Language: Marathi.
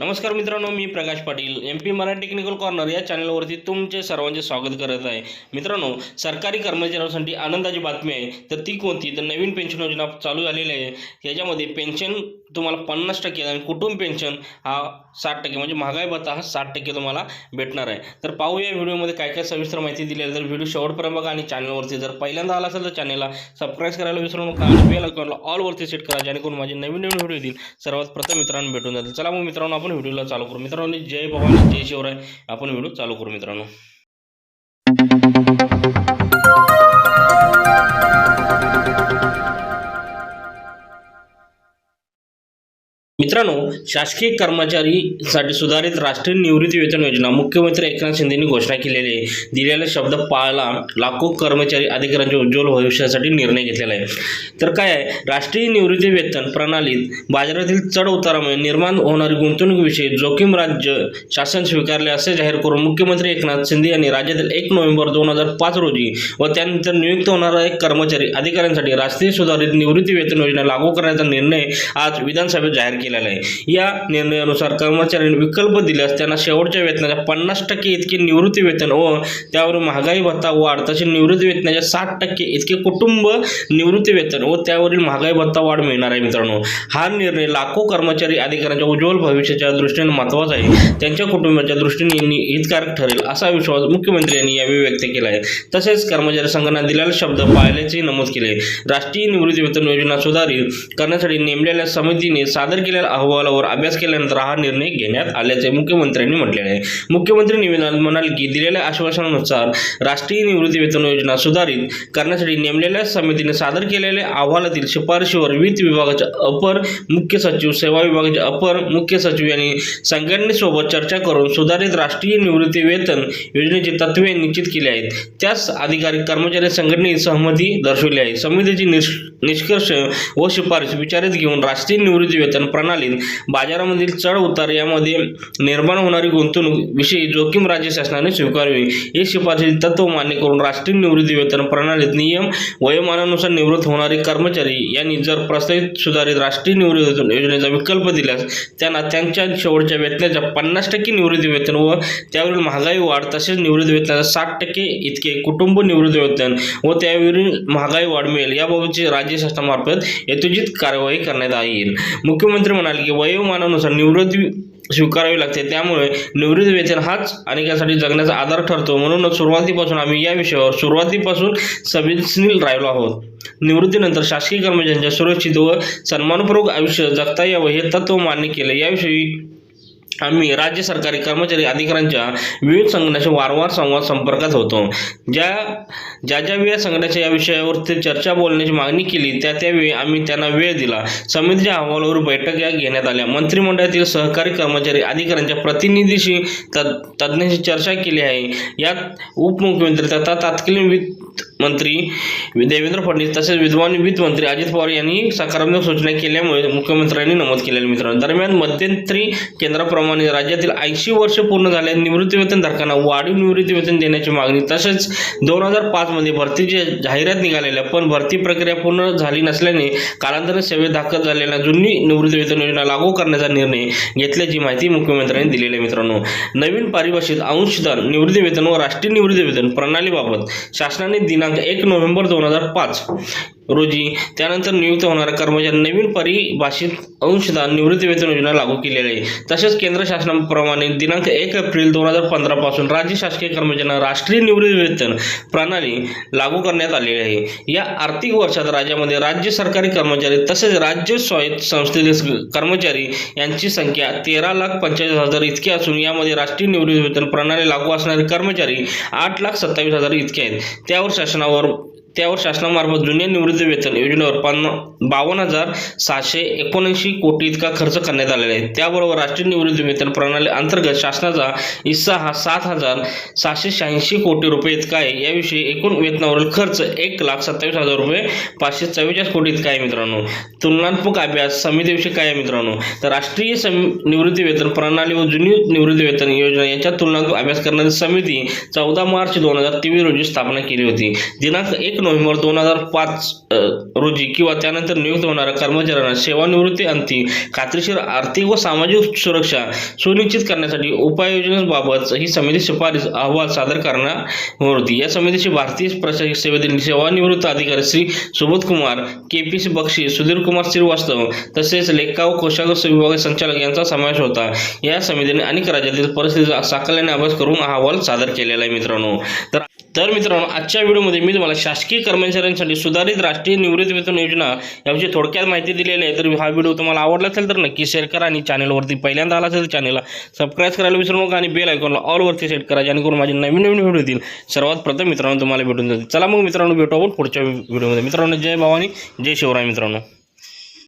नमस्कार मित्रांनो मी Prakash Patil M P Marathi technical corner या चॅनलवरती तुमचे सर्वांचे स्वागत करत आहे. मित्रांनो सरकारी कर्मचाऱ्यांसाठी आनंदाची बातमी आहे. तर ती कोणती? तर नवीन पेन्शन योजना चालू झालेली आहे. याच्यामध्ये पेन्शन तुम्हाला पन्नास टक्के आणि कुटुंब पेन्शन हा साठ टक्के म्हणजे महागाई भत्ता हा साठ टक्के तुम्हाला भेटणार आहे. तर पाहूया व्हिडिओमध्ये काय काय सविस्तर माहिती दिली आहे. तर व्हिडिओ शेवटपर्यंत बघा आणि चॅनलवरती जर पहिल्यांदा आला असेल तर चॅनलला सबस्क्राईब करायला विसरू नका आणि बेल अकाउंटला ऑलवरती सेट करा जेणेकरून माझे नवीन नवीन व्हिडिओ येतील. सर्वात प्रथम मित्रांनो भेटून जातील. चला मग मित्रांनो आपण व्हिडिओला चालू करू. मित्रांनो जय भवानी जय शिवराय. आपण व्हिडिओ चालू करू मित्रांनो. मित्रांनो शासकीय कर्मचारीसाठी सुधारित राष्ट्रीय निवृत्ती वेतन योजना मुख्यमंत्री एकनाथ शिंदेंनी घोषणा केलेली आहे. दिलेला शब्द पाळला लाखो कर्मचारी अधिकाऱ्यांच्या उज्ज्वल भविष्यासाठी निर्णय घेतलेला आहे. तर काय आहे? राष्ट्रीय निवृत्ती वेतन प्रणालीत बाजारातील चढ उतारामुळे निर्माण होणारी गुंतवणूकविषयी जोखीम राज्य शासन स्वीकारले असे जाहीर करून मुख्यमंत्री एकनाथ शिंदे यांनी राज्यातील एक नोव्हेंबर दोन हजार पाच रोजी व त्यानंतर नियुक्त होणारा एक कर्मचारी अधिकाऱ्यांसाठी राष्ट्रीय सुधारित निवृत्ती वेतन योजना लागू करण्याचा निर्णय आज विधानसभेत जाहीर केला. केलेला आहे. या निर्णयानुसार कर्मचाऱ्यांनी विकल्प दिल्यास त्यांना शेवटच्या वेतनाच्या पन्नास टक्के इतके निवृत्ती वेतन व त्यावर महागाई भत्ता वाढ तसेच निवृत्ती वेतनाच्या साठ टक्के इतके कुटुंब निवृत्ती वेतन व त्यावरील महागाई भत्ता वाढ मिळणार आहे मित्रांनो. हा निर्णय लाखो कर्मचारी अधिकाऱ्यांच्या उज्ज्वल भविष्याच्या दृष्टीने महत्त्वाचा आहे. त्यांच्या कुटुंबाच्या दृष्टीने हितकारक ठरेल असा विश्वास मुख्यमंत्री यांनी यावेळी व्यक्त केला आहे. तसेच कर्मचारी संघांना दिलेला शब्द पाळल्याचे नमूद केले राष्ट्रीय निवृत्ती वेतन योजना सुधारित करण्यासाठी नेमलेल्या समितीने सादर केलेल्या अहवालावर अभ्यास केल्यानंतर हा निर्णय घेण्यात आल्याचे मुख्यमंत्र्यांनी म्हटले आहे. मुख्यमंत्री निवेदनात म्हणाले की दिलेल्या आश्वासनानुसार राष्ट्रीय निवृत्ती वेतन योजना सुधारित करण्यासाठी नेमलेल्या समितीने सादर केलेल्या अहवालातील शिफारशीवर वित्त विभागाच्या अपर मुख्य सचिव सेवा विभागाचे अपर मुख्य सचिव यांनी संघटनेसोबत चर्चा करून सुधारित राष्ट्रीय निवृत्ती वेतन योजनेची तत्वे निश्चित केली आहेत. त्यास अधिकारी कर्मचारी संघटनेची सहमती दर्शवली आहे. समितीची निष्कर्ष व शिफारस विचारात घेऊन राष्ट्रीय निवृत्ती वेतन प्रणाली प्रणालीत बाजारामधील चढ उतार यामध्ये निर्माण होणारी गुंतवणूक विषयी जोखीम राज्य शासनाने स्वीकारावी. हे शिफारसी तत्व मान्य करून राष्ट्रीय निवृत्ती वेतन प्रणालीत नियम वयोमानानुसार निवृत्त होणारे कर्मचारी यांनी जर प्रस्तावित सुधारित राष्ट्रीय निवृत्ती वेतन योजनेचा विकल्प दिल्यास त्यांना त्यांच्या शेवटच्या वेतनाच्या पन्नास टक्के निवृत्ती वेतन व त्यावरील महागाई वाढ तसेच निवृत्ती वेतनाच्या साठ टक्के इतके कुटुंब निवृत्ती वेतन व त्यावरील महागाई वाढ मिळेल. याबाबतची राज्य शासनामार्फत यथोचित कारवाई करण्यात येईल. मुख्यमंत्री म्हणाले की वयोमानानुसार निवृत्ती स्वीकारावी लागते. त्यामुळे निवृत्ती वेतन हाच अनेकांसाठी जगण्याचा आधार ठरतो. म्हणूनच सुरुवातीपासून आम्ही या विषयावर सुरुवातीपासून संवेदनशील राहिलो आहोत. निवृत्तीनंतर शासकीय कर्मचाऱ्यांच्या सुरक्षित व सन्मानपूर्वक आयुष्य जगता यावं हे तत्व मान्य केले. याविषयी आम्ही राज्य सरकारी कर्मचारी अधिकाऱ्यांच्या विविध संघटनांशी वारंवार संवाद संपर्कात होतो. ज्या ज्या ज्या वेळी या संघटनाच्या या विषयावर ते चर्चा बोलण्याची मागणी केली त्या त्यावेळी आम्ही त्यांना वेळ दिला. समितीच्या अहवालावर बैठक या घेण्यात आल्या. मंत्रिमंडळातील सहकारी कर्मचारी अधिकाऱ्यांच्या प्रतिनिधीशी तद तज्ज्ञांशी चर्चा केली आहे. यात उपमुख्यमंत्री तथा तत्कालीन वित्त मंत्री देवेंद्र फडणवीस तसेच विद्वान वित्त मंत्री अजित पवार यांनी सकारात्मक सूचना केल्यामुळे मुख्यमंत्र्यांनी नमूद केलेल्या मित्रांनो. दरम्यान मध्यंतरी केंद्राप्रमाणे राज्यातील ऐंशी वर्ष पूर्ण झाल्या निवृत्तीवेतन धारकांना वाढीव निवृत्तीवेतन देण्याची मागणी. तसेच दोन हजार पाचमध्ये भरतीची जाहिरात निघालेल्या पण भरती प्रक्रिया पूर्ण झाली नसल्याने कालांतराने सेवेत दाखल झालेल्या जुनी निवृत्तीवेतन योजना लागू करण्याचा निर्णय घेतल्याची माहिती मुख्यमंत्र्यांनी दिलेली आहे मित्रांनो. नवीन पारिभाषित अंशदान निवृत्तीवेतन व राष्ट्रीय निवृत्तीवेतन प्रणालीबाबत शासनाने दिनांक एक नोव्हेंबर दोन हजार पाच रोजी. त्यानंतर नियुक्त होणाऱ्या कर्मचारी नवीन परिभाषित अंशदा निवृत्ती वेतन योजना लागू केलेली आहे. तसेच केंद्र शासनाप्रमाणे दिनांक एक एप्रिल दोन हजार पंधरापासून राज्य शासकीय कर्मचाऱ्यांना राष्ट्रीय निवृत्ती वेतन प्रणाली लागू करण्यात आलेली आहे. या आर्थिक वर्षात राज्यामध्ये राज्य सरकारी कर्मचारी तसेच राज्य स्वायत्त संस्थेतील कर्मचारी यांची संख्या तेरा लाख पंचेचाळीस हजार इतकी असून यामध्ये राष्ट्रीय निवृत्ती वेतन प्रणाली लागू असणारे कर्मचारी आठ लाख सत्तावीस हजार इतके आहेत. त्यावर शासनावर त्यावर शासनामार्फत जुन्या निवृत्ती वेतन योजनेवर पन्ना बावन्न हजार सहाशे एकोणऐंशी कोटी इतका खर्च करण्यात आलेला आहे. त्याबरोबर राष्ट्रीय निवृत्ती वेतन प्रणाली अंतर्गत शासनाचा हिस्सा हा सात हजार सहाशे शहाऐंशी कोटी रुपये इतका आहे. याविषयी एकूण वेतनावरील खर्च एक लाख सत्तावीस हजार रुपये पाचशे चव्वेचाळीस कोटी इतका आहे मित्रांनो. तुलनात्मक अभ्यास समितीविषयी काय आहे मित्रांनो? तर राष्ट्रीय सम निवृत्ती वेतन प्रणाली व जुनी निवृत्ती वेतन योजना यांच्या तुलनात्मक अभ्यास करणारी समिती चौदा मार्च दोन हजार तेवीस रोजी स्थापना केली होती. दिनांक एक नोव्हेंबर दोन हजार पाच रोजी किंवा त्यानंतर नियुक्त होणाऱ्या कर्मचाऱ्यांना सेवानिवृत्ती अंती खात्रीशीर आर्थिक व सामाजिक सुरक्षा सुनिश्चित करण्यासाठी उपाययोजनांबाबत ही समिती शिफारस अहवाल सादर करणार होती या समितीचे भारतीय प्रशासकीय सेवेतील सेवानिवृत्त अधिकारी Shri Subodh Kumar K P C Bakshi Sudhir Kumar Srivastava तसेच लेखा व कोशागार विभाग संचालक यांचा समावेश होता. या समितीने अनेक राज्यातील परिस्थितीचा साकल्याने अभ्यास करून अहवाल सादर केलेला आहे मित्रांनो. तर तर मित्रांनो आजच्या व्हिडिओमध्ये मी तुम्हाला शासकीय कर्मचाऱ्यांसाठी सुधारित राष्ट्रीय निवृत्ती वेतन योजना याविषयी थोडक्यात माहिती दिलेली आहे. तर हा व्हिडिओ तुम्हाला आवडला असेल तर नक्की शेअर करा आणि चॅनलवरती पहिल्यांदा आला असेल तर चॅनलला सबस्क्राईब करायला विसरू नका आणि बेल आयकॉनला ऑलवरती सेट करा जेणेकरून माझे नवीन नवीन व्हिडिओ येतील. सर्वात प्रथम मित्रांनो तुम्हाला भेटून जातील. चला मग मित्रांनो भेटू आपण पुढच्या व्हिडिओमध्ये. मित्रांनो जय भवानी जय शिवराय मित्रांनो.